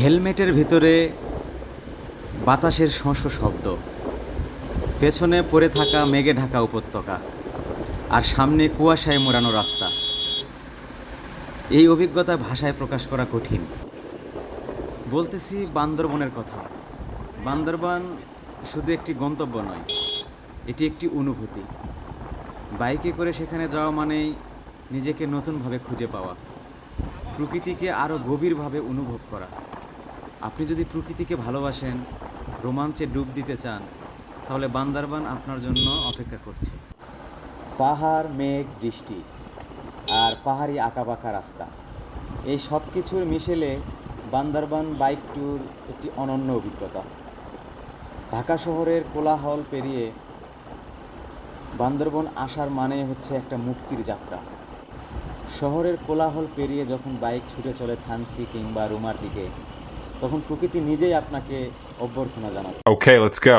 হেলমেটের ভিতরে বাতাসের শোঁ শব্দ। পেছনে পড়ে থাকা মেঘে ঢাকা উপত্যকা আর সামনে কুয়াশায় মোড়ানো রাস্তা। এই অভিজ্ঞতা ভাষায় প্রকাশ করা কঠিন। বলতেছি বান্দরবনের কথা। বান্দরবান শুধু একটি গন্তব্য নয়, এটি একটি অনুভূতি। বাইকে করে সেখানে যাওয়া মানেই নিজেকে নতুনভাবে খুঁজে পাওয়া, প্রকৃতিকে আরও গভীরভাবে অনুভব করা। আপনি যদি প্রকৃতিকে ভালোবাসেন, রোমাঞ্চে ডুব দিতে চান, তাহলে বান্দারবান আপনার জন্য অপেক্ষা করছে। পাহাড়, মেঘ, বৃষ্টি আর পাহাড়ি আঁকাবাঁকা রাস্তা। এই সব কিছুর মিশেলে বান্দারবান বাইক ট্যুর একটি অনন্য অভিজ্ঞতা। ঢাকা শহরের কোলাহল পেরিয়ে বান্দরবন আসার মানে হচ্ছে একটা মুক্তির যাত্রা। শহরের কোলাহল পেরিয়ে যখন বাইক ছুটে চলে থানচি কিংবা রুমার দিকে তখন প্রকৃতি নিজেই আপনাকে অভ্যর্থনা জানাবে Okay, let's go.